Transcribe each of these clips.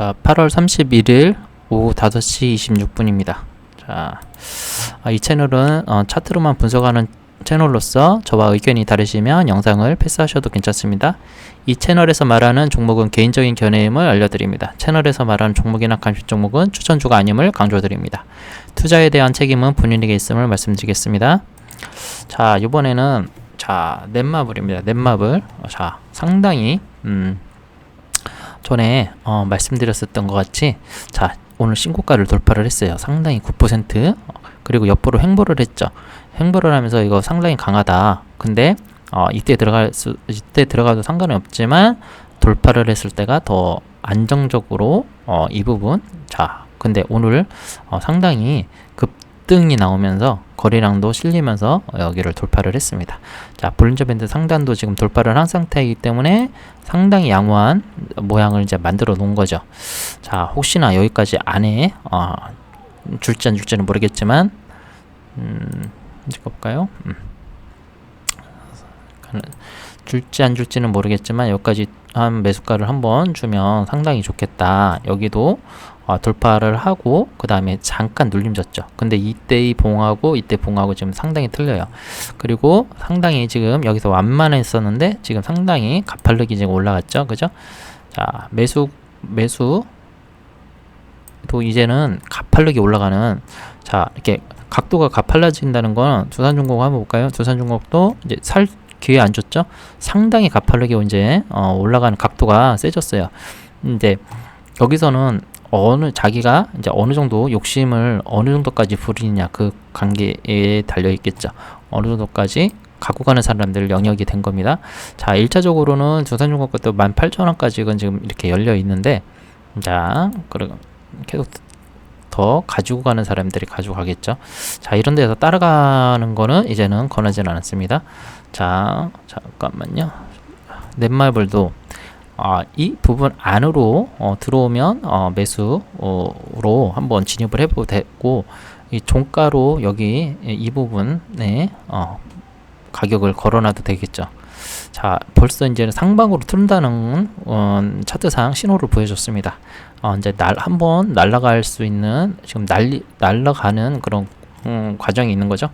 자, 8월 31일 오후 5시 26분입니다. 자, 아, 이 채널은 어, 차트로만 분석하는 채널로서 저와 의견이 다르시면 영상을 패스하셔도 괜찮습니다. 이 채널에서 말하는 종목은 개인적인 견해임을 알려드립니다. 채널에서 말하는 종목이나 감시 종목은 추천주가 아님을 강조드립니다. 투자에 대한 책임은 본인에게 있음을 말씀드리겠습니다. 자, 이번에는 자, 넷마블입니다. 넷마블. 어, 자, 상당히 음, 전에 어, 말씀드렸었던 것 같이 자 오늘 신고가를 돌파를 했어요. 상당히 9% 어, 그리고 옆으로 횡보를 했죠. 횡보를 하면서 이거 상당히 강하다. 근데 어, 이때 들어갈 수 이때 들어가도 상관이 없지만 돌파를 했을 때가 더 안정적으로 어, 이 부분 자 근데 오늘 어, 상당히 급등이 나오면서 거래량도 실리면서 여기를 돌파를 했습니다. 자, 볼린저 밴드 상단도 지금 돌파를 한 상태이기 때문에 상당히 양호한 모양을 이제 만들어 놓은 거죠. 자, 혹시나 여기까지 안에 어, 줄지 안 줄지는 모르겠지만 음, 이제 볼까요? 음. 줄지 안 줄지는 모르겠지만 여기까지 한 매수가를 한번 주면 상당히 좋겠다. 여기도 어, 돌파를 하고 그 다음에 잠깐 눌림졌죠. 근데 이때의 봉하고 이때 봉하고 지금 상당히 틀려요. 그리고 상당히 지금 여기서 완만했었는데 지금 상당히 가팔르기 지금 올라갔죠. 그죠? 자 매수 매수 또 이제는 가팔르기 올라가는 자 이렇게 각도가 가팔라진다는 건 두산중공 한번 볼까요? 두산중공도 이제 살 기회 안 줬죠? 상당히 가팔르게 이제 어, 올라가는 각도가 세졌어요. 이제 여기서는 어느 자기가 이제 어느 정도 욕심을 어느 정도까지 부리느냐 그 관계에 달려 있겠죠. 어느 정도까지 갖고 가는 사람들 영역이 된 겁니다. 자, 1차적으로는 두산중공 것도 18,000원까지는 지금 이렇게 열려 있는데 자, 그리고 계속 더 가지고 가는 사람들이 가지고 가겠죠. 자, 이런 데서 따라가는 거는 이제는 권하지는 않습니다. 자, 잠깐만요. 넷마블도 아, 이 부분 안으로 어, 들어오면 어, 매수로 한번 진입을 해보고 되고 이 종가로 여기 이 부분에 어, 가격을 걸어놔도 되겠죠. 자, 벌써 이제 상방으로 튼다는 어, 차트상 신호를 보여줬습니다. 어, 이제 날 한번 날아갈 수 있는 지금 날리 날아가는 그런 음, 과정이 있는 거죠.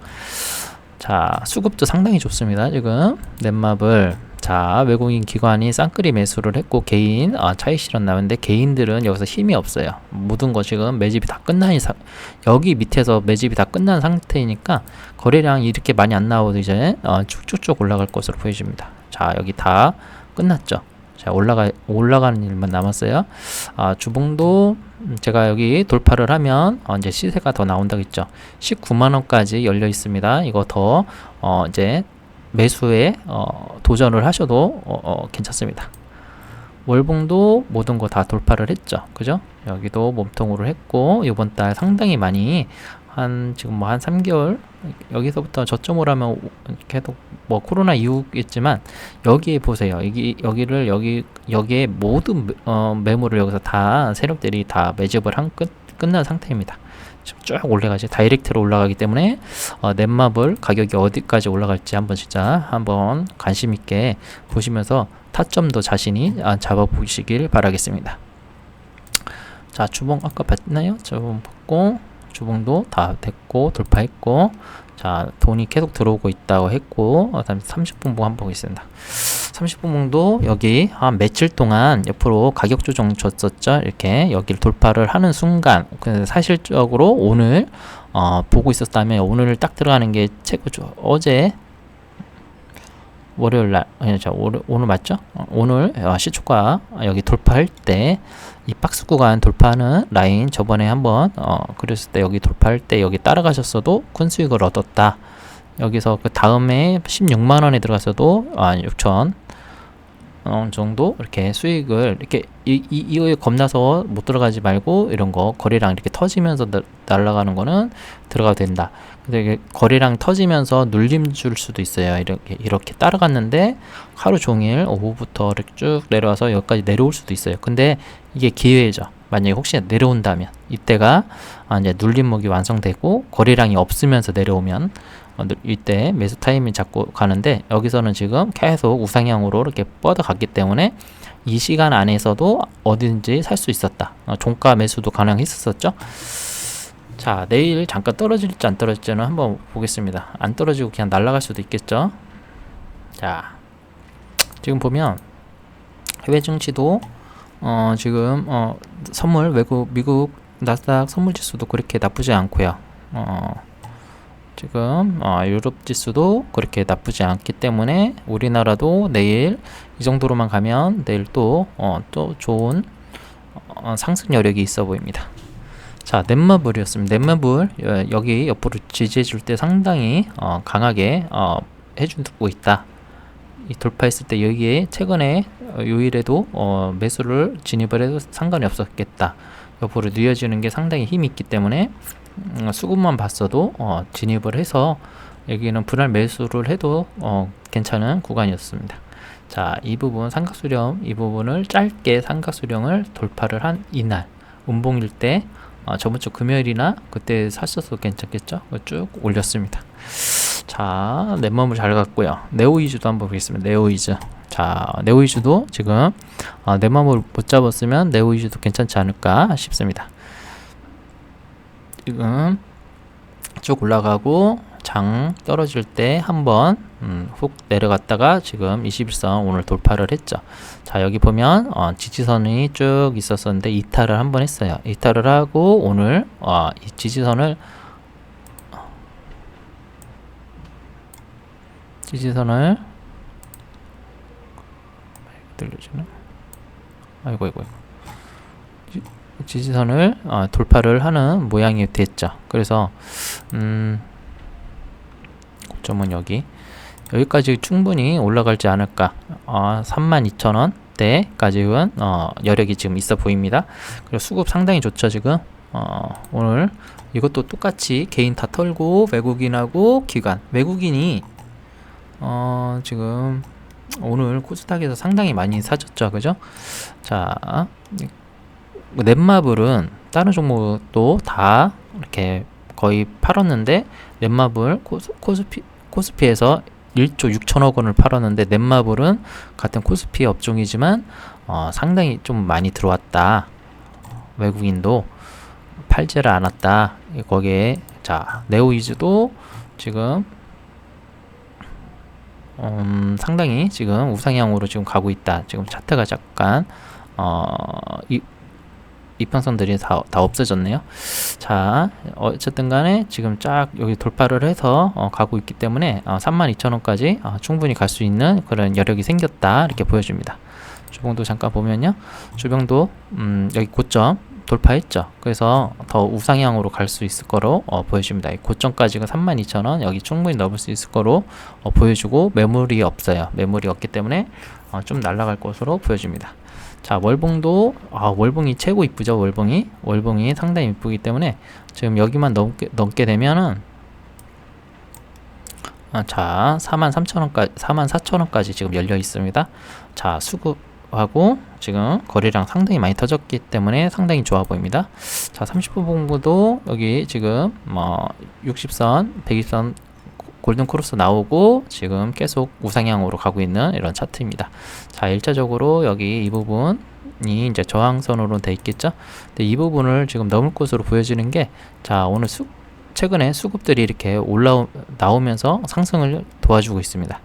자, 수급도 상당히 좋습니다. 지금 넷마블 자, 외국인 기관이 쌍끌이 매수를 했고 개인 아, 차익 실현 나오는데 개인들은 여기서 힘이 없어요. 모든 거 지금 매집이 다 끝난 이상 여기 밑에서 매집이 다 끝난 상태이니까 거래량이 이렇게 많이 안 나오도 이제 어, 쭉쭉쭉 올라갈 것으로 보여집니다. 자, 여기 다 끝났죠. 자, 올라가 올라가는 일만 남았어요. 아, 주봉도 제가 여기 돌파를 하면 어, 이제 시세가 더 나온다겠죠. 19만 원까지 열려 있습니다. 이거 더 어, 이제 매수에 어, 도전을 하셔도 어, 어, 괜찮습니다. 월봉도 모든 거 다 돌파를 했죠. 그죠? 여기도 몸통으로 했고 이번 달 상당히 많이 한 지금 뭐 한 3개월 여기서부터 저점을 하면 계속 뭐 코로나 이후겠지만 여기에 보세요. 여기 여기를 여기 여기에 모든 어, 매물을 여기서 다 세력들이 다 매집을 한 끝 끝난 상태입니다. 쭉 올라가지 다이렉트로 올라가기 때문에 어, 넷마블 가격이 어디까지 올라갈지 한번 진짜 한번 관심 있게 보시면서 타점도 자신이 아, 잡아 보시길 바라겠습니다. 자 주봉 아까 봤나요? 주봉 봤고 주봉도 다 됐고 돌파했고 자 돈이 계속 들어오고 있다고 했고 어, 다음 30분 봉 한번 보겠습니다. 30분봉도 여기 한 며칠 동안 옆으로 가격 조정 줬었죠. 이렇게 여기를 돌파를 하는 순간 사실적으로 오늘 어, 보고 있었다면 오늘 딱 들어가는 게 최고죠. 어제 월요일 날 오늘, 오늘 맞죠? 어, 오늘 어, 시초가 여기 돌파할 때 이 박스 구간 돌파하는 라인 저번에 한번 어, 그랬을 때 여기 돌파할 때 여기 따라가셨어도 큰 수익을 얻었다. 여기서 그 다음에 16만 원에 들어갔어도 아 6천 어, 정도 이렇게 수익을 이렇게 이, 이, 이거에 겁나서 못 들어가지 말고 이런 거 거래량 이렇게 터지면서 나, 날아가는 거는 들어가도 된다. 근데 이게 거래량 터지면서 눌림 줄 수도 있어요. 이렇게 이렇게 따라갔는데 하루 종일 오후부터 이렇게 쭉 내려와서 여기까지 내려올 수도 있어요. 근데 이게 기회죠. 만약에 혹시 내려온다면 이때가 아, 이제 눌림목이 완성되고 거래량이 없으면서 내려오면 어, 이때 매수 타이밍 잡고 가는데 여기서는 지금 계속 우상향으로 이렇게 뻗어갔기 때문에 이 시간 안에서도 어딘지 살 수 있었다. 어, 종가 매수도 가능했었죠. 자, 내일 잠깐 떨어질지 안 떨어질지는 한번 보겠습니다. 안 떨어지고 그냥 날아갈 수도 있겠죠. 자, 지금 보면 해외 증시도 어, 지금 어, 선물 외국 미국 나스닥 선물 지수도 그렇게 나쁘지 않고요. 어, 지금 어, 유럽 지수도 그렇게 나쁘지 않기 때문에 우리나라도 내일 이 정도로만 가면 내일 또, 어, 또 좋은 어, 상승 여력이 있어 보입니다. 자, 넷마블이었습니다. 넷마블 어, 여기 옆으로 지지해 줄 때 상당히 어, 강하게 어, 해주고 있다. 이 돌파했을 때 여기에 최근에 어, 요일에도 어, 매수를 진입을 해도 상관이 없었겠다. 옆으로 누여지는 게 상당히 힘이 있기 때문에 음, 수급만 봤어도 어, 진입을 해서 여기는 분할 매수를 해도 어, 괜찮은 구간이었습니다. 자, 이 부분 삼각수렴 이 부분을 짧게 삼각수렴을 돌파를 한 이날 운봉일 때 어, 저번 주 금요일이나 그때 샀어도 괜찮겠죠? 쭉 올렸습니다. 자, 넷몸을 잘 갔고요. 네오이즈도 한번 보겠습니다. 네오이즈. 자, 네오이즈도 지금 어, 내 맘을 못 잡았으면 네오이즈도 괜찮지 않을까 싶습니다. 지금 쭉 올라가고 장 떨어질 때 한번 음, 훅 내려갔다가 지금 21선 오늘 돌파를 했죠. 자 여기 보면 어, 지지선이 쭉 있었었는데 이탈을 한번 했어요. 이탈을 하고 오늘 어, 이 지지선을 지지선을 들려주나? 아이고 아이고 지지선을 어, 돌파를 하는 모양이 됐죠. 그래서 음, 고점은 여기 여기까지 충분히 올라갈지 않을까. 어, 32,000원대까지는 어, 여력이 지금 있어 보입니다. 그리고 수급 상당히 좋죠 지금. 어, 오늘 이것도 똑같이 개인 다 털고 외국인하고 기관 외국인이 어, 지금 오늘 코스닥에서 상당히 많이 사줬죠 그죠 자 넷마블은 다른 종목도 다 이렇게 거의 팔았는데 넷마블 코스, 코스피, 코스피에서 1조 6천억 원을 팔았는데 넷마블은 같은 코스피 업종이지만 어, 상당히 좀 많이 들어왔다. 외국인도 팔지를 않았다. 거기에 자 네오이즈도 지금 음, 상당히 지금 우상향으로 지금 가고 있다. 지금 차트가 잠깐 어, 이, 이평선들이 다, 다 없어졌네요. 자, 어쨌든 간에 지금 쫙 여기 돌파를 해서 어, 가고 있기 때문에 어, 32,000원까지 어, 충분히 갈 수 있는 그런 여력이 생겼다. 이렇게 보여줍니다. 주봉도 잠깐 보면요. 주봉도 음, 여기 고점 돌파했죠. 그래서 더 우상향으로 갈 수 있을 거로 어, 보여줍니다. 고점까지가 32,000원 여기 충분히 넘을 수 있을 거로 어, 보여주고 매물이 없어요. 매물이 없기 때문에 어, 좀 날아갈 것으로 보여줍니다. 자 월봉도 아 월봉이 최고 이쁘죠 월봉이 월봉이 상당히 이쁘기 때문에 지금 여기만 넘게 넘게 되면은 아, 자 43,000원까지 44,000원까지 지금 열려 있습니다. 자 수급 하고 지금 거래량 상당히 많이 터졌기 때문에 상당히 좋아 보입니다. 자, 30분 봉구도 여기 지금 뭐 60선, 120선 골든 크로스 나오고 지금 계속 우상향으로 가고 있는 이런 차트입니다. 자, 1차적으로 여기 이 부분 이 이제 저항선으로 돼 있겠죠. 근데 이 부분을 지금 넘을 것으로 보여지는 게 자, 오늘 수, 최근에 수급들이 이렇게 올라오 나오면서 상승을 도와주고 있습니다.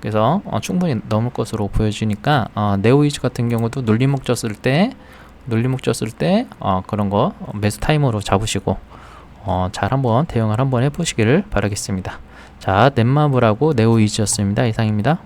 그래서 어, 충분히 넘을 것으로 보여지니까 어, 네오이즈 같은 경우도 눌림목 졌을 때 눌림목 졌을 때 어, 그런 거 매수 타이머로 잡으시고 어, 잘 한번 대응을 한번 해보시기를 바라겠습니다. 자 넷마블하고 네오이즈였습니다. 이상입니다.